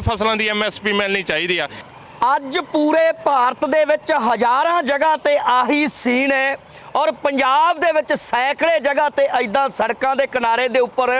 ਕਈ ਫਸਲਾਂ ਦੀ ਐਮਐਸਪੀ ਮਿਲਣੀ ਚਾਹੀਦੀ ਆ। ਅੱਜ ਪੂਰੇ ਭਾਰਤ ਦੇ ਵਿੱਚ ਹਜ਼ਾਰਾਂ ਜਗ੍ਹਾ ਤੇ ਆਹੀ ਸੀਨ ਹੈ ਔਰ ਪੰਜਾਬ ਦੇ ਵਿੱਚ ਸੈਂਕੜੇ ਜਗ੍ਹਾ ਤੇ ਐਦਾਂ ਸੜਕਾਂ ਦੇ ਕਿਨਾਰੇ ਦੇ ਉੱਪਰ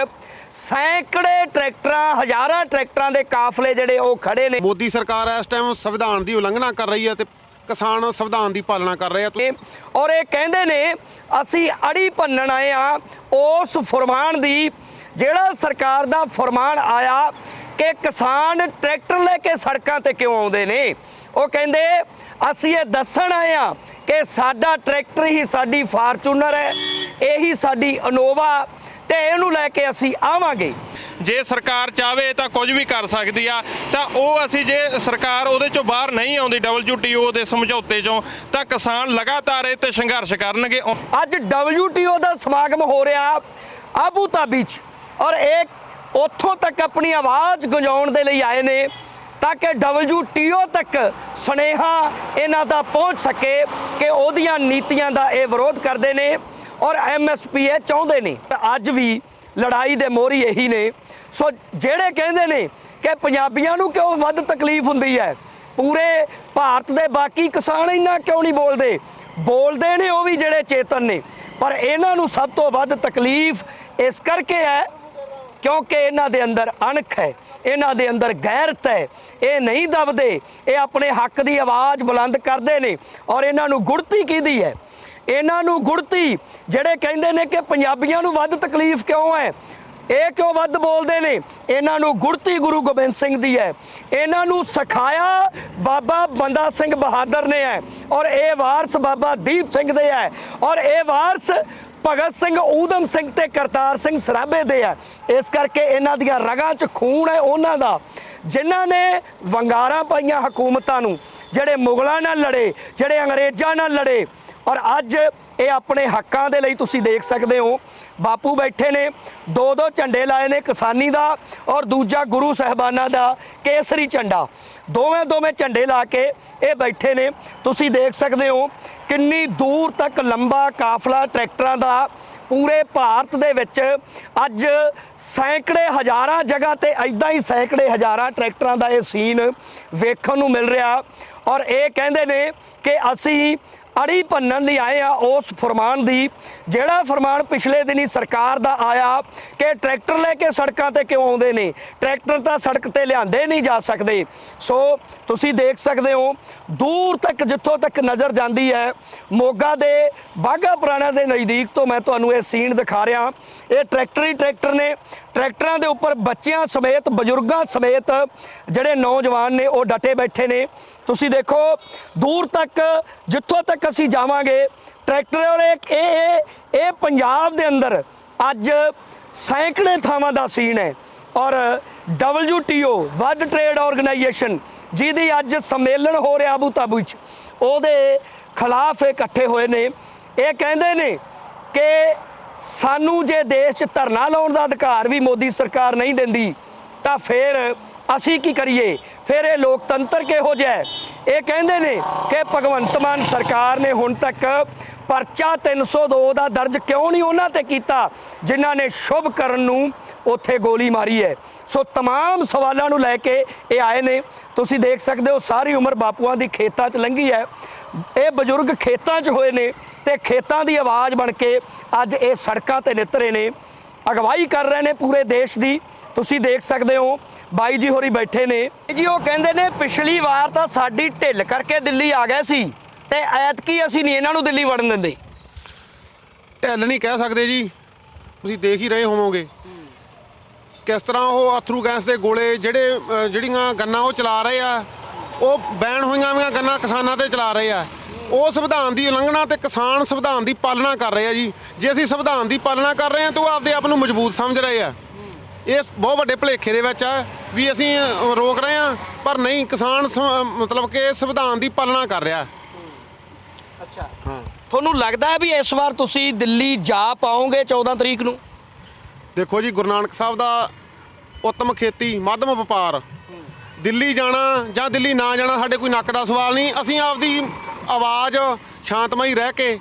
ਸੈਂਕੜੇ ਟਰੈਕਟਰਾਂ ਹਜ਼ਾਰਾਂ ਟਰੈਕਟਰਾਂ ਦੇ ਕਾਫਲੇ ਜਿਹੜੇ ਉਹ ਖੜੇ ਨੇ। ਮੋਦੀ ਸਰਕਾਰ ਇਸ ਟਾਈਮ ਸੰਵਿਧਾਨ ਦੀ ਉਲੰਘਣਾ ਕਰ ਰਹੀ ਹੈ ਤੇ ਕਿਸਾਨ ਸੰਵਿਧਾਨ ਦੀ ਪਾਲਣਾ ਕਰ ਰਹੇ ਆ। ਨੇ ਔਰ ਇਹ ਕਹਿੰਦੇ ਨੇ ਅਸੀਂ ਅੜੀ ਭੰਨਣ ਆਏ ਆ ਉਸ ਫਰਮਾਨ ਦੀ ਜਿਹੜਾ ਸਰਕਾਰ ਦਾ ਫਰਮਾਨ ਆਇਆ ਕਿ ਕਿਸਾਨ ਟਰੈਕਟਰ ਲੈ ਕੇ ਸੜਕਾਂ ਤੇ ਕਿਉਂ ਆਉਂਦੇ ਨੇ? ਉਹ ਕਹਿੰਦੇ ਅਸੀਂ ਇਹ ਦੱਸਣ ਆਏ ਆ ਕਿ ਸਾਡਾ ਟਰੈਕਟਰ ਹੀ ਸਾਡੀ ਫਾਰਚੂਨਰ ਹੈ ਇਹੀ ਸਾਡੀ ਇਨੋਵਾ ਤੇ ਇਹਨੂੰ ਲੈ ਕੇ ਅਸੀਂ ਆਵਾਂਗੇ। ਜੇ ਸਰਕਾਰ ਚਾਵੇ ਤਾਂ ਕੁਝ ਵੀ ਕਰ ਸਕਦੀ ਆ ਤਾਂ ਉਹ ਅਸੀਂ ਜੇ ਸਰਕਾਰ ਉਹਦੇ ਚੋਂ ਬਾਹਰ ਨਹੀਂ ਆਉਂਦੀ WTO ਦੇ ਸਮਝੌਤੇ ਚੋਂ ਤਾਂ ਕਿਸਾਨ ਲਗਾਤਾਰ ਇਹ ਤੇ ਸੰਘਰਸ਼ ਕਰਨਗੇ। ਅੱਜ WTO ਦਾ ਸਮਾਗਮ ਹੋ ਰਿਹਾ ਆਬੂ ਧਾਬੀ 'ਚ ਔਰ ਇਹ ਉੱਥੋਂ ਤੱਕ ਆਪਣੀ ਆਵਾਜ਼ ਗੁੰਜਾਉਣ ਦੇ ਲਈ ਆਏ ਨੇ ਤਾਂ ਕਿ WTO ਤੱਕ ਸੁਨੇਹਾ ਇਹਨਾਂ ਦਾ ਪਹੁੰਚ ਸਕੇ ਕਿ ਉਹਦੀਆਂ ਨੀਤੀਆਂ ਦਾ ਇਹ ਵਿਰੋਧ ਕਰਦੇ ਨੇ ਔਰ MSP ਇਹ ਚਾਹੁੰਦੇ ਨੇ। ਤਾਂ ਅੱਜ ਵੀ ਲੜਾਈ ਦੇ ਮੋਹਰੀ ਇਹੀ ਨੇ। ਸੋ ਜਿਹੜੇ ਕਹਿੰਦੇ ਨੇ ਕਿ ਪੰਜਾਬੀਆਂ ਨੂੰ ਕਿਉਂ ਵੱਧ ਤਕਲੀਫ ਹੁੰਦੀ ਹੈ? ਪੂਰੇ ਭਾਰਤ ਦੇ ਬਾਕੀ ਕਿਸਾਨ ਇੰਨਾ ਕਿਉਂ ਨਹੀਂ ਬੋਲਦੇ? ਬੋਲਦੇ ਨੇ ਉਹ ਵੀ ਜਿਹੜੇ ਚੇਤਨ ਨੇ। ਪਰ ਇਹਨਾਂ ਨੂੰ ਸਭ ਤੋਂ ਵੱਧ ਤਕਲੀਫ ਇਸ ਕਰਕੇ ਹੈ ਕਿਉਂਕਿ ਇਹਨਾਂ ਦੇ ਅੰਦਰ ਅਣਖ ਹੈ, ਇਹਨਾਂ ਦੇ ਅੰਦਰ ਗੈਰਤ ਹੈ। ਇਹ ਨਹੀਂ ਦਬਦੇ, ਇਹ ਆਪਣੇ ਹੱਕ ਦੀ ਆਵਾਜ਼ ਬੁਲੰਦ ਕਰਦੇ ਨੇ ਔਰ ਇਹਨਾਂ ਨੂੰ ਗੁੜਤੀ ਕਿਹਦੀ ਹੈ। ਇਹਨਾਂ ਨੂੰ ਗੁੜਤੀ ਜਿਹੜੇ ਕਹਿੰਦੇ ਨੇ ਕਿ ਪੰਜਾਬੀਆਂ ਨੂੰ ਵੱਧ ਤਕਲੀਫ ਕਿਉਂ ਹੈ? ਇਹ ਕਿਉਂ ਵੱਧ ਬੋਲਦੇ ਨੇ? ਇਹਨਾਂ ਨੂੰ ਗੁੜਤੀ ਗੁਰੂ ਗੋਬਿੰਦ ਸਿੰਘ ਦੀ ਹੈ। ਇਹਨਾਂ ਨੂੰ ਸਿਖਾਇਆ ਬਾਬਾ ਬੰਦਾ ਸਿੰਘ ਬਹਾਦਰ ਨੇ ਹੈ ਔਰ ਇਹ ਵਾਰਸ ਬਾਬਾ ਦੀਪ ਸਿੰਘ ਦੇ ਹੈ ਔਰ ਇਹ ਵਾਰਸ ਭਗਤ ਸਿੰਘ ਊਧਮ ਸਿੰਘ ਤੇ ਕਰਤਾਰ ਸਿੰਘ ਸਰਾਭੇ ਦੇ ਆ। ਇਸ ਕਰਕੇ ਇਹਨਾਂ ਦੀਆਂ ਰਗਾਂ 'ਚ ਖੂਨ ਹੈ ਉਹਨਾਂ ਦਾ, ਜਿਨ੍ਹਾਂ ਨੇ ਵੰਗਾਰਾਂ ਪਾਈਆਂ ਹਕੂਮਤਾਂ ਨੂੰ, ਜਿਹੜੇ ਮੁਗਲਾਂ ਨਾਲ ਲੜੇ, ਜਿਹੜੇ ਅੰਗਰੇਜ਼ਾਂ ਨਾਲ ਲੜੇ। ਔਰ ਅੱਜ ਇਹ ਆਪਣੇ ਹੱਕਾਂ ਦੇ ਲਈ ਤੁਸੀਂ ਦੇਖ ਸਕਦੇ ਹੋ, ਬਾਪੂ ਬੈਠੇ ਨੇ, ਦੋ ਦੋ ਝੰਡੇ ਲਾਏ ਨੇ ਕਿਸਾਨੀ ਦਾ ਔਰ ਦੂਜਾ ਗੁਰੂ ਸਹਿਬਾਨਾਂ ਦਾ, ਕੇਸਰੀ ਝੰਡਾ। ਦੋਵੇਂ ਦੋਵੇਂ ਝੰਡੇ ਲਾ ਕੇ ਇਹ ਬੈਠੇ ਨੇ। ਤੁਸੀਂ ਦੇਖ ਸਕਦੇ ਹੋ ਕਿੰਨੀ ਦੂਰ ਤੱਕ ਲੰਬਾ ਕਾਫਲਾ ਟਰੈਕਟਰਾਂ ਦਾ ਪੂਰੇ ਭਾਰਤ ਦੇ ਵਿੱਚ ਅੱਜ ਸੈਂਕੜੇ ਹਜ਼ਾਰਾਂ ਜਗ੍ਹਾ ਤੇ ਐਦਾਂ ਹੀ ਸੈਂਕੜੇ ਹਜ਼ਾਰਾਂ ਟਰੈਕਟਰਾਂ ਦਾ ਇਹ ਸੀਨ ਵੇਖਣ ਨੂੰ ਮਿਲ ਰਿਹਾ। ਔਰ ਇਹ ਕਹਿੰਦੇ ਨੇ ਕਿ ਅਸੀਂ ਅੜੀ ਭੰਨਣ ਲਈ ਆਏ ਆ ਉਸ ਫਰਮਾਨ ਦੀ, ਜਿਹੜਾ ਫਰਮਾਨ ਪਿਛਲੇ ਦਿਨੀ ਸਰਕਾਰ ਦਾ ਆਇਆ ਕਿ ਟਰੈਕਟਰ ਲੈ ਕੇ ਸੜਕਾਂ ਤੇ ਕਿਉਂ ਆਉਂਦੇ ਨੇ? ਟਰੈਕਟਰ ਤਾਂ ਸੜਕ ਤੇ ਲਿਆਂਦੇ ਨਹੀਂ ਜਾ ਸਕਦੇ। ਸੋ ਤੁਸੀਂ ਦੇਖ ਸਕਦੇ ਹੋ, ਦੂਰ ਤੱਕ ਜਿੱਥੋਂ ਤੱਕ ਨਜ਼ਰ ਜਾਂਦੀ ਹੈ, ਮੋਗਾ ਦੇ ਬਾਗਾ ਪੁਰਾਣਾ ਦੇ ਨਜ਼ਦੀਕ ਤੋਂ ਮੈਂ ਤੁਹਾਨੂੰ ਇਹ ਸੀਨ ਦਿਖਾ ਰਿਹਾ। ਇਹ ਟਰੈਕਟਰ ਹੀ ਟਰੈਕਟਰ ਨੇ। ਟਰੈਕਟਰਾਂ ਦੇ ਉੱਪਰ ਬੱਚਿਆਂ ਸਮੇਤ, ਬਜ਼ੁਰਗਾਂ ਸਮੇਤ ਜਿਹੜੇ ਨੌਜਵਾਨ ਨੇ, ਉਹ ਡਟੇ ਬੈਠੇ ਨੇ। ਤੁਸੀਂ ਦੇਖੋ, ਦੂਰ ਤੱਕ, ਜਿੱਥੋਂ ਤੱਕ ਅਸੀਂ ਜਾਵਾਂਗੇ, ਟਰੈਕਟਰ ਔਰ ਇਹ ਇਹ ਇਹ ਪੰਜਾਬ ਦੇ ਅੰਦਰ ਅੱਜ ਸੈਂਕੜੇ ਥਾਵਾਂ ਦਾ ਸੀਨ ਹੈ। ਔਰ WTO ਵਰਲਡ ਟ੍ਰੇਡ ਆਰਗੇਨਾਈਜੇਸ਼ਨ, ਜਿਹਦੀ ਅੱਜ ਸੰਮੇਲਨ ਹੋ ਰਿਹਾ ਆਬੂ ਤਾਬੂ 'ਚ ਉਹਦੇ ਖਿਲਾਫ ਇਕੱਠੇ ਹੋਏ ਨੇ। ਇਹ ਕਹਿੰਦੇ ਨੇ ਕਿ ਸਾਨੂੰ ਜੇ ਦੇਸ਼ 'ਚ ਧਰਨਾ ਲਾਉਣ ਦਾ ਅਧਿਕਾਰ ਵੀ ਮੋਦੀ ਸਰਕਾਰ ਨਹੀਂ ਦਿੰਦੀ ਤਾਂ ਫਿਰ ਅਸੀਂ ਕੀ ਕਰੀਏ ਫਿਰ ਇਹ ਲੋਕਤੰਤਰ ਕਿਹੋ ਜਿਹਾ ਹੈ ਇਹ ਕਹਿੰਦੇ ਨੇ ਕਿ ਭਗਵੰਤ ਮਾਨ ਸਰਕਾਰ ਨੇ ਹੁਣ ਤੱਕ ਪਰਚਾ 302 ਦਾ ਦਰਜ ਕਿਉਂ ਨਹੀਂ ਉਹਨਾਂ ਤੇ ਕੀਤਾ ਜਿਨ੍ਹਾਂ ਨੇ ਸ਼ੁਭ ਕਰਨ ਨੂੰ ਉੱਥੇ ਗੋਲੀ ਮਾਰੀ ਹੈ ਸੋ तमाम ਸਵਾਲਾਂ ਨੂੰ ਲੈ ਕੇ ਇਹ ਆਏ ਨੇ ਤੁਸੀਂ ਦੇਖ ਸਕਦੇ ਹੋ ਸਾਰੀ ਉਮਰ ਬਾਪੂਆਂ ਦੀ ਖੇਤਾਂ 'ਚ ਲੰਘੀ ਹੈ ਇਹ ਬਜ਼ੁਰਗ ਖੇਤਾਂ 'ਚ ਹੋਏ ਨੇ ਤੇ ਖੇਤਾਂ ਦੀ ਆਵਾਜ਼ ਬਣ ਕੇ ਅੱਜ ਇਹ ਸੜਕਾਂ ਤੇ ਨਿਤਰੇ ਨੇ। ਅਗਵਾਈ ਕਰ ਰਹੇ ਨੇ ਪੂਰੇ ਦੇਸ਼ ਦੀ। ਤੁਸੀਂ ਦੇਖ ਸਕਦੇ ਹੋ, ਬਾਈ ਜੀ ਹੋਰੀ ਬੈਠੇ ਨੇ। ਜੀ, ਉਹ ਕਹਿੰਦੇ ਨੇ, ਪਿਛਲੀ ਵਾਰ ਤਾਂ ਸਾਡੀ ਢਿੱਲ ਕਰਕੇ ਦਿੱਲੀ ਆ ਗਏ ਸੀ ਤੇ ਐਤਕੀ ਅਸੀਂ ਨਹੀਂ ਇਹਨਾਂ ਨੂੰ ਦਿੱਲੀ ਵੜਨ ਦਿੰਦੇ। ਢਿੱਲ ਨਹੀਂ ਕਹਿ ਸਕਦੇ ਜੀ। ਤੁਸੀਂ ਦੇਖ ਹੀ ਰਹੇ ਹੋਵੋਗੇ। ਕਿਸ ਤਰ੍ਹਾਂ ਉਹ ਅਥਰੂ ਗੈਸ ਦੇ ਗੋਲੇ ਜਿਹੜੇ ਜਿਹੜੀਆਂ ਗੰਨਾ ਉਹ ਚਲਾ ਰਹੇ ਆ, ਉਹ ਬੈਨ ਹੋਈਆਂ ਹੋਈਆਂ ਗੰਨਾ ਕਿਸਾਨਾਂ ਤੇ ਚਲਾ ਰਹੇ ਆ। ਉਹ ਸੰਵਿਧਾਨ ਦੀ ਉਲੰਘਣਾ ਤੇ ਕਿਸਾਨ ਸੰਵਿਧਾਨ ਦੀ ਪਾਲਣਾ ਕਰ ਰਹੇ ਆ ਜੀ। ਜੇ ਅਸੀਂ ਸੰਵਿਧਾਨ ਦੀ ਪਾਲਣਾ ਕਰ ਰਹੇ ਆ ਤਾਂ ਉਹ ਆਪਦੇ ਆਪ ਨੂੰ ਮਜ਼ਬੂਤ ਸਮਝ ਰਹੇ ਆ। ਇਹ ਬਹੁਤ ਵੱਡੇ ਭੁਲੇਖੇ ਦੇ ਵਿੱਚ ਆ ਵੀ ਅਸੀਂ ਰੋਕ ਰਹੇ ਆ ਪਰ ਨਹੀਂ ਕਿਸਾਨ ਮਤਲਬ ਕਿ ਸੰਵਿਧਾਨ ਦੀ ਪਾਲਣਾ ਕਰ ਰਿਹਾ। ਅੱਛਾ। ਹਾਂ। ਤੁਹਾਨੂੰ ਲੱਗਦਾ ਵੀ ਇਸ ਵਾਰ ਤੁਸੀਂ ਦਿੱਲੀ ਜਾ ਪਾਓਗੇ 14 ਤਰੀਕ ਨੂੰ? ਦੇਖੋ ਜੀ ਗੁਰੂ ਨਾਨਕ ਸਾਹਿਬ ਦਾ ਉੱਤਮ ਖੇਤੀ ਮੱਧਮ ਵਪਾਰ। ਦਿੱਲੀ ਜਾਣਾ ਜਾਂ ਦਿੱਲੀ ਨਾ ਜਾਣਾ ਸਾਡੇ ਕੋਈ ਨੱਕ ਦਾ ਸਵਾਲ ਨਹੀਂ। ਅਸੀਂ ਆਪਦੀ ਆਵਾਜ਼ ਸ਼ਾਂਤਮਈ ਰਹਿ ਕੇ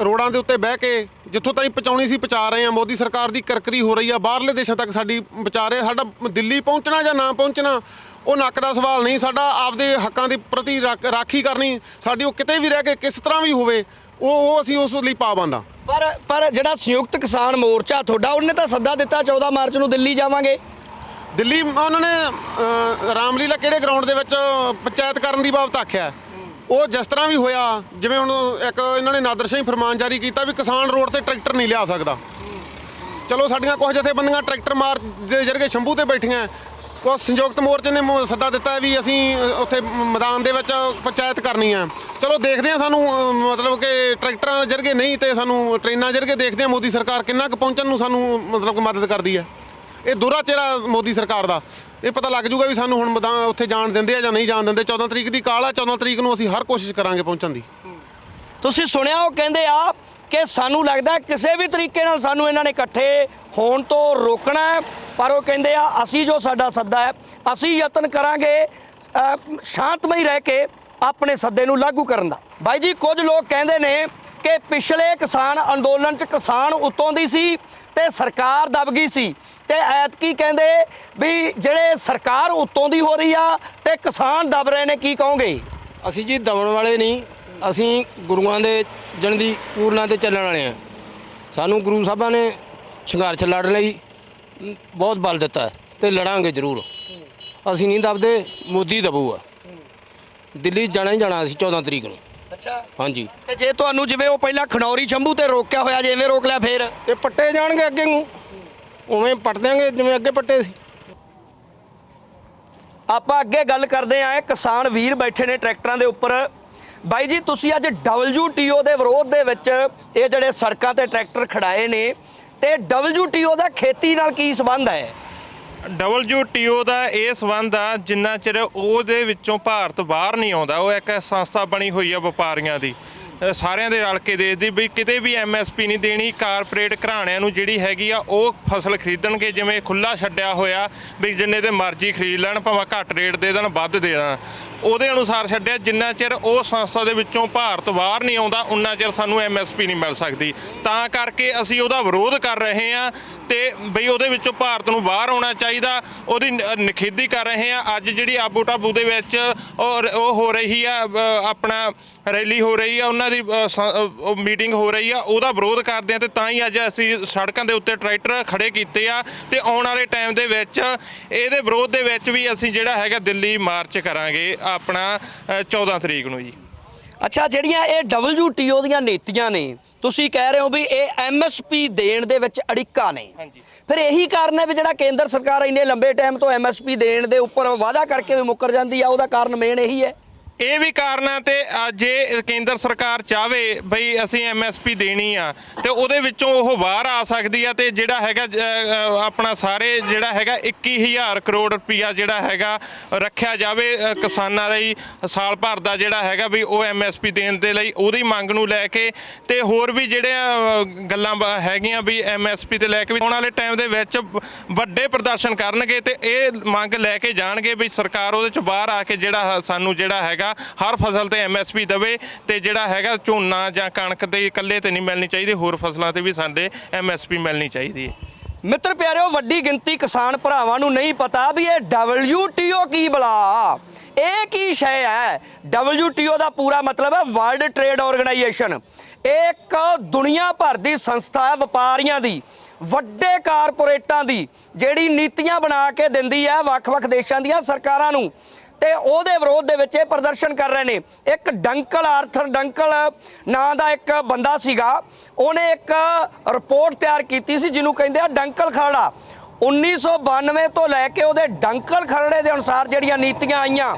ਰੋਡਾਂ ਦੇ ਉੱਤੇ ਬਹਿ ਕੇ ਜਿੱਥੋਂ ਤਾਈਂ ਪਹੁੰਚਾਉਣੀ ਸੀ ਪਹੁੰਚਾ ਰਹੇ ਹਾਂ। ਮੋਦੀ ਸਰਕਾਰ ਦੀ ਕਰਕਰੀ ਹੋ ਰਹੀ ਆ। ਬਾਹਰਲੇ ਦੇਸ਼ਾਂ ਤੱਕ ਸਾਡੀ ਪਹੁੰਚਾ ਰਹੇ ਆ। ਸਾਡਾ ਦਿੱਲੀ ਪਹੁੰਚਣਾ ਜਾਂ ਨਾ ਪਹੁੰਚਣਾ ਉਹ ਨੱਕ ਦਾ ਸਵਾਲ ਨਹੀਂ। ਸਾਡਾ ਆਪਦੇ ਹੱਕਾਂ ਦੇ ਪ੍ਰਤੀ ਰਾਖ- ਕਰਨੀ ਸਾਡੀ ਉਹ ਕਿਤੇ ਵੀ ਰਹਿ ਕੇ ਕਿਸ ਤਰ੍ਹਾਂ ਵੀ ਹੋਵੇ ਉਹ ਉਹ ਅਸੀਂ ਉਸ ਲਈ ਪਾਬੰਦ ਹਾਂ ਪਰ ਪਰ ਜਿਹੜਾ ਸੰਯੁਕਤ ਕਿਸਾਨ ਮੋਰਚਾ ਤੁਹਾਡਾ ਉਹਨੇ ਤਾਂ ਸੱਦਾ ਦਿੱਤਾ 14 ਮਾਰਚ ਨੂੰ ਦਿੱਲੀ ਜਾਵਾਂਗੇ। ਦਿੱਲੀ ਉਹਨਾਂ ਨੇ ਰਾਮਲੀਲਾ ਕਿਹੜੇ ਗਰਾਊਂਡ ਦੇ ਵਿੱਚ ਪੰਚਾਇਤ ਕਰਨ ਦੀ ਬਾਬਤ ਆਖਿਆ? ਉਹ ਜਿਸ ਤਰ੍ਹਾਂ ਵੀ ਹੋਇਆ, ਜਿਵੇਂ ਹੁਣ ਇੱਕ ਇਹਨਾਂ ਨੇ ਨਾਦਰਸ਼ਾਹੀ ਫਰਮਾਨ ਜਾਰੀ ਕੀਤਾ ਵੀ ਕਿਸਾਨ ਰੋਡ ਤੇ ਟਰੈਕਟਰ ਨਹੀਂ ਲਿਆ ਸਕਦਾ। ਚਲੋ ਸਾਡੀਆਂ ਕੁਝ ਜਥੇਬੰਦੀਆਂ ਟਰੈਕਟਰ ਮਾਰ ਦੇ ਜਰਗੇ ਸ਼ੰਭੂ ਤੇ ਬੈਠੀਆਂ। ਉਹ ਸੰਯੁਕਤ ਮੋਰਚੇ ਨੇ ਮ- ਸੱਦਾ ਦਿੱਤਾ ਵੀ ਅਸੀਂ ਉੱਥੇ ਮੈਦਾਨ ਦੇ ਵਿੱਚ ਪੰਚਾਇਤ ਕਰਨੀ ਆ ਚਲੋ ਦੇਖਦੇ ਆ ਸਾਨੂੰ ਮਤਲਬ ਕਿ ਟਰੈਕਟਰਾਂ ਜਰਗੇ ਨਹੀਂ ਤੇ ਸਾਨੂੰ, ਟ੍ਰੇਨਾਂ ਜਰਗੇ ਦੇਖਦੇ ਆ ਮੋਦੀ ਸਰਕਾਰ ਕਿੰਨਾ ਕੁ ਪਹੁੰਚਣ ਨੂੰ ਸਾਨੂੰ, ਮਤਲਬ ਕਿ ਮਦਦ ਕਰਦੀ ਹੈ। ਇਹ ਦੋਹਰਾ ਚਿਹਰਾ ਮੋਦੀ ਸਰਕਾਰ ਦਾ। ਇਹ ਪਤਾ ਲੱਗ ਜੂਗਾ ਵੀ ਸਾਨੂੰ ਹੁਣ ਮੈਦਾਨ ਉੱਥੇ ਜਾਣ ਦਿੰਦੇ ਆ ਜਾਂ ਨਹੀਂ ਜਾਣ ਦਿੰਦੇ। 14 ਤਰੀਕ ਦੀ ਕਾਲ ਆ 14 ਤਰੀਕ ਨੂੰ ਅਸੀਂ ਹਰ ਕੋਸ਼ਿਸ਼ ਕਰਾਂਗੇ ਪਹੁੰਚਣ ਦੀ। ਤੁਸੀਂ ਸੁਣਿਆ, ਉਹ ਕਹਿੰਦੇ ਆ ਕਿ ਸਾਨੂੰ ਲੱਗਦਾ ਕਿਸੇ ਵੀ ਤਰੀਕੇ ਨਾਲ ਸਾਨੂੰ ਇਹਨਾਂ ਨੇ ਇਕੱਠੇ ਹੋਣ ਤੋਂ ਰੋਕਣਾ ਹੈ। ਪਰ ਉਹ ਕਹਿੰਦੇ ਆ, ਅਸੀਂ ਜੋ ਸਾਡਾ ਸੱਦਾ ਹੈ, ਅਸੀਂ ਯਤਨ ਕਰਾਂਗੇ ਸ਼ਾਂਤਮਈ ਰਹਿ ਕੇ ਆਪਣੇ ਸੱਦੇ ਨੂੰ ਲਾਗੂ ਕਰਨ ਦਾ। ਬਾਈ ਜੀ, ਕੁਝ ਲੋਕ ਕਹਿੰਦੇ ਨੇ ਕਿ ਪਿਛਲੇ ਕਿਸਾਨ ਅੰਦੋਲਨ 'ਚ ਕਿਸਾਨ ਉਤੋਂ ਦੀ ਸੀ ਤੇ ਸਰਕਾਰ ਦਬ ਗਈ ਸੀ। ਤੇ ਐਤਕੀ ਕਹਿੰਦੇ ਵੀ ਜਿਹੜੇ ਸਰਕਾਰ ਉੱਤੋਂ ਦੀ ਹੋ ਰਹੀ ਆ ਤੇ ਕਿਸਾਨ ਦਬ ਰਹੇ ਨੇ, ਕੀ ਕਹੋਗੇ? ਅਸੀਂ ਜੀ ਦਬਣ ਵਾਲੇ ਨਹੀਂ। ਅਸੀਂ ਗੁਰੂਆਂ ਦੇ ਜਨ ਦੀ ਪੂਰਨਾ ਤੇ ਚੱਲਣ ਵਾਲੇ ਆ ਸਾਨੂੰ ਗੁਰੂ ਸਾਹਿਬਾਂ ਨੇ ਸੰਘਰਸ਼ ਲੜਨ ਲਈ, ਬਹੁਤ ਬਲ ਦਿੱਤਾ ਹੈ ਤੇ ਲੜਾਂਗੇ ਜ਼ਰੂਰ। ਅਸੀਂ ਨਹੀਂ ਦਬਦੇ, ਮੋਦੀ ਦਬੂਗਾ। ਦਿੱਲੀ ਜਾਣਾ ਹੀ ਜਾਣਾ ਅਸੀਂ 14 ਤਰੀਕ ਨੂੰ। ਅੱਛਾ। ਹਾਂਜੀ। ਤੇ ਜੇ ਤੁਹਾਨੂੰ ਜਿਵੇਂ ਉਹ ਪਹਿਲਾਂ ਖਨੌਰੀ ਸ਼ੰਭੂ ਤੇ ਰੋਕਿਆ ਹੋਇਆ ਜੇ ਐਵੇਂ ਰੋਕ ਲਿਆ ਫੇਰ? ਤੇ ਪੱਟੇ ਜਾਣਗੇ ਅੱਗੇ ਨੂੰ। ਉਵੇਂ ਪੱਟ ਦਿਆਂਗੇ ਜਿਵੇਂ ਅੱਗੇ ਪੱਟੇ ਸੀ। ਆਪਾਂ ਅੱਗੇ ਗੱਲ ਕਰਦੇ ਆਂ ਕਿਸਾਨ ਵੀਰ ਬੈਠੇ ਨੇ ਟਰੈਕਟਰਾਂ ਦੇ ਉੱਪਰ। ਬਾਈ ਜੀ ਤੁਸੀਂ ਅੱਜ WTO ਦੇ ਵਿਰੋਧ ਦੇ ਵਿੱਚ ਇਹ ਜਿਹੜੇ ਸੜਕਾਂ ਤੇ ਟਰੈਕਟਰ ਖੜਾਏ ਨੇ ਤੇ WTO ਦਾ ਖੇਤੀ ਨਾਲ ਕੀ ਸੰਬੰਧ ਹੈ? WTO ਦਾ ਇਹ ਸੰਬੰਧ ਆ, ਜਿੰਨਾ ਚਿਰ ਉਹਦੇ ਵਿੱਚੋਂ ਭਾਰਤ ਬਾਹਰ ਨਹੀਂ ਆਉਂਦਾ, ਉਹ ਇੱਕ ਸੰਸਥਾ ਬਣੀ ਹੋਈ ਆ ਵਪਾਰੀਆਂ ਦੀ। ਸਾਰਿਆਂ ਦੇ ਰਲ ਕੇ ਦੇਦੀ ਵੀ ਕਿਤੇ ਵੀ ਐਮਐਸਪੀ ਨਹੀਂ ਦੇਣੀ, ਕਾਰਪੋਰੇਟ ਘਰਾਣਿਆਂ ਨੂੰ ਜਿਹੜੀ ਹੈਗੀ ਆ, ਉਹ ਫਸਲ ਖਰੀਦਣਗੇ, ਜਿਵੇਂ ਖੁੱਲਾ ਛੱਡਿਆ ਹੋਇਆ ਵੀ ਜਿੰਨੇ ਤੇ ਮਰਜ਼ੀ ਖਰੀਦ ਲੈਣ, ਭਾਵੇਂ ਘੱਟ ਰੇਟ ਦੇ ਦੇਣ, ਵੱਧ ਦੇ ਦੇਣ। ਉਹਦੇ ਅਨੁਸਾਰ ਛੱਡਿਆ, ਜਿੰਨਾ ਚਿਰ ਉਹ ਸੰਸਥਾ ਦੇ ਵਿੱਚੋਂ ਭਾਰਤ ਬਾਹਰ ਨਹੀਂ ਆਉਂਦਾ, ਉਨਾ ਚਿਰ ਸਾਨੂੰ ਐਮਐਸਪੀ ਨਹੀਂ ਮਿਲ ਸਕਦੀ। ਤਾਂ ਕਰਕੇ ਅਸੀਂ ਉਹਦਾ ਵਿਰੋਧ ਕਰ ਰਹੇ ਹਾਂ ਤੇ ਬਈ ਉਹਦੇ ਵਿੱਚੋਂ ਭਾਰਤ ਨੂੰ ਬਾਹਰ ਆਉਣਾ ਚਾਹੀਦਾ, ਉਹਦੀ ਨ- ਨਿਖੇਧੀ ਕਰ ਰਹੇ ਹਾਂ। ਅੱਜ ਜਿਹੜੀ ਆਬੂ ਟਾਬੂ ਦੇ ਵਿੱਚ ਉਹ ਹੋ ਰਹੀ ਆ ਆਪਣਾ ਰੈਲੀ ਹੋ ਰਹੀ ਆ, ਉਹਨਾਂ ਦੀ ਸ- ਉਹ ਮੀਟਿੰਗ ਹੋ ਰਹੀ ਆ, ਉਹਦਾ ਵਿਰੋਧ ਕਰਦੇ ਆ ਤੇ ਤਾਂ ਹੀ ਅੱਜ ਅਸੀਂ ਸੜਕਾਂ ਦੇ ਉੱਤੇ ਟਰੈਕਟਰ ਖੜੇ ਕੀਤੇ ਆ ਤੇ ਆਉਣ ਵਾਲੇ ਟਾਈਮ ਦੇ ਵਿੱਚ ਇਹਦੇ ਵਿਰੋਧ ਦੇ ਵਿੱਚ ਵੀ ਅਸੀਂ ਜਿਹੜਾ ਹੈਗਾ ਦਿੱਲੀ ਮਾਰਚ ਕਰਾਂਗੇ। ਆਪਣਾ ਅ, 14 ਤਰੀਕ ਨੂੰ ਜੀ। ਅੱਛਾ ਜਿਹੜੀਆਂ ਇਹ WTO ਦੀਆਂ ਨੀਤੀਆਂ ਨੇ ਤੁਸੀਂ ਕਹਿ ਰਹੇ ਹੋ ਵੀ ਇਹ MSP ਦੇਣ ਦੇ ਵਿੱਚ ਅੜਿੱਕਾ ਨੇ। ਹਾਂਜੀ। ਫਿਰ ਇਹੀ ਕਾਰਨ ਹੈ ਵੀ ਜਿਹੜਾ ਕੇਂਦਰ ਸਰਕਾਰ ਇੰਨੇ ਲੰਬੇ ਟਾਈਮ ਤੋਂ MSP ਦੇਣ ਦੇ ਉੱਪਰ ਵਾਅਦਾ ਕਰਕੇ ਵੀ ਮੁੱਕਰ ਜਾਂਦੀ ਆ ਉਹਦਾ ਕਾਰਨ ਮੇਨ ਇਹੀ ਹੈ। ਇਹ ਵੀ ਕਾਰਨ ਹੈ ਤੇ ਜੇ ਕੇਂਦਰ ਸਰਕਾਰ ਚਾਵੇ ਬਈ ਅਸੀਂ ਐਮਐਸਪੀ ਦੇਣੀ ਆ, ਤੇ ਉਹਦੇ ਵਿੱਚੋਂ ਉਹ ਬਾਹਰ ਆ ਸਕਦੀ ਆ, ਤੇ ਜਿਹੜਾ ਹੈਗਾ ਆਪਣਾ ਸਾਰੇ ਜਿਹੜਾ ਹੈਗਾ 21000 ਕਰੋੜ ਰੁਪਇਆ ਜਿਹੜਾ ਹੈਗਾ ਰੱਖਿਆ ਜਾਵੇ ਕਿਸਾਨਾਂ ਲਈ, ਸਾਲ ਭਰ ਦਾ ਜਿਹੜਾ ਹੈਗਾ ਵੀ ਉਹ ਐਮਐਸਪੀ ਦੇਣ ਦੇ ਲਈ ਉਹਦੀ ਮੰਗ ਨੂੰ ਲੈ ਕੇ, ਤੇ ਹੋਰ ਵੀ ਜਿਹੜੇ ਗੱਲਾਂ ਬ- ਹੈਗੀਆਂ ਵੀ ਐਮਐਸਪੀ ਤੇ ਲੈ ਕੇ ਵੀ ਆਉਣ ਵਾਲੇ ਟਾਈਮ ਦੇ ਵਿੱਚ ਵੱਡੇ ਪ੍ਰਦਰਸ਼ਨ ਕਰਨਗੇ, ਤੇ ਇਹ ਮੰਗ ਲੈ ਕੇ ਜਾਣਗੇ ਵੀ ਸਰਕਾਰ ਉਹਦੇ ਚ ਬਾਹਰ ਆ ਕੇ ਜਿਹੜਾ ਸਾਨੂੰ ਜਿਹੜਾ ਹੈਗਾ ਹਰ ਫਸਲ ਤੇ ਐਮਐਸਪੀ ਦੇਵੇ ਤੇ ਜਿਹੜਾ ਹੈਗਾ ਝੋਨਾ ਜਾਂ ਕਣਕ ਤੇ ਇਕੱਲੇ ਤੇ ਨਹੀਂ ਮਿਲਣੀ ਚਾਹੀਦੀ, ਹੋਰ ਫਸਲਾਂ ਤੇ ਵੀ ਸਾਡੇ ਐਮਐਸਪੀ ਮਿਲਣੀ ਚਾਹੀਦੀ ਹੈ। ਮਿੱਤਰ ਪਿਆਰਿਓ, ਵੱਡੀ ਗਿਣਤੀ ਕਿਸਾਨ ਭਰਾਵਾਂ ਨੂੰ ਨਹੀਂ ਪਤਾ ਵੀ ਇਹ WTO ਕੀ ਬਲਾ। ਇਹ ਕੀ ਸ਼ੈ ਹੈ? WTO ਦਾ ਪੂਰਾ ਮਤਲਬ ਹੈ ਵਰਲਡ ਟ੍ਰੇਡ ਆਰਗੇਨਾਈਜੇਸ਼ਨ ਇਹ ਇੱਕ ਦੁਨੀਆ ਭਰ ਦੀ ਸੰਸਥਾ ਹੈ ਵਪਾਰੀਆਂ ਦੀ, ਵੱਡੇ ਕਾਰਪੋਰੇਟਾਂ ਦੀ, ਜਿਹੜੀ ਨੀਤੀਆਂ ਬਣਾ ਕੇ ਦਿੰਦੀ ਹੈ ਵੱਖ-ਵੱਖ ਦੇਸ਼ਾਂ ਦੀਆਂ ਸਰਕਾਰਾਂ ਨੂੰ। ਤੇ ਉਹਦੇ ਵਿਰੋਧ ਦੇ ਵਿੱਚ ਇਹ ਪ੍ਰਦਰਸ਼ਨ ਕਰ ਰਹੇ ਨੇ। ਇੱਕ ਡੰਕਲ ਆਰਥਰ ਡੰਕਲ ਨਾਂ ਦਾ ਇੱਕ ਬੰਦਾ ਸੀਗਾ। ਉਹਨੇ ਇੱਕ ਰਿਪੋਰਟ ਤਿਆਰ ਕੀਤੀ ਸੀ ਜਿਹਨੂੰ ਕਹਿੰਦੇ ਆ ਡੰਕਲ ਖਰੜਾ। 1992 ਤੋਂ ਲੈ ਕੇ ਉਹਦੇ ਡੰਕਲ ਖਰੜੇ ਦੇ ਅਨੁਸਾਰ ਜਿਹੜੀਆਂ ਨੀਤੀਆਂ ਆਈਆਂ,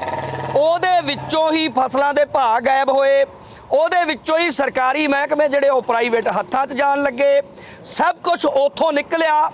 ਉਹਦੇ ਵਿੱਚੋਂ ਹੀ ਫਸਲਾਂ ਦੇ ਭਾਅ ਗਾਇਬ ਹੋਏ। ਉਹਦੇ ਵਿੱਚੋਂ ਹੀ ਸਰਕਾਰੀ ਮਹਿਕਮੇ ਜਿਹੜੇ ਉਹ ਪ੍ਰਾਈਵੇਟ ਹੱਥਾਂ 'ਚ ਜਾਣ ਲੱਗੇ। ਸਭ ਕੁਝ ਉੱਥੋਂ ਨਿਕਲਿਆ।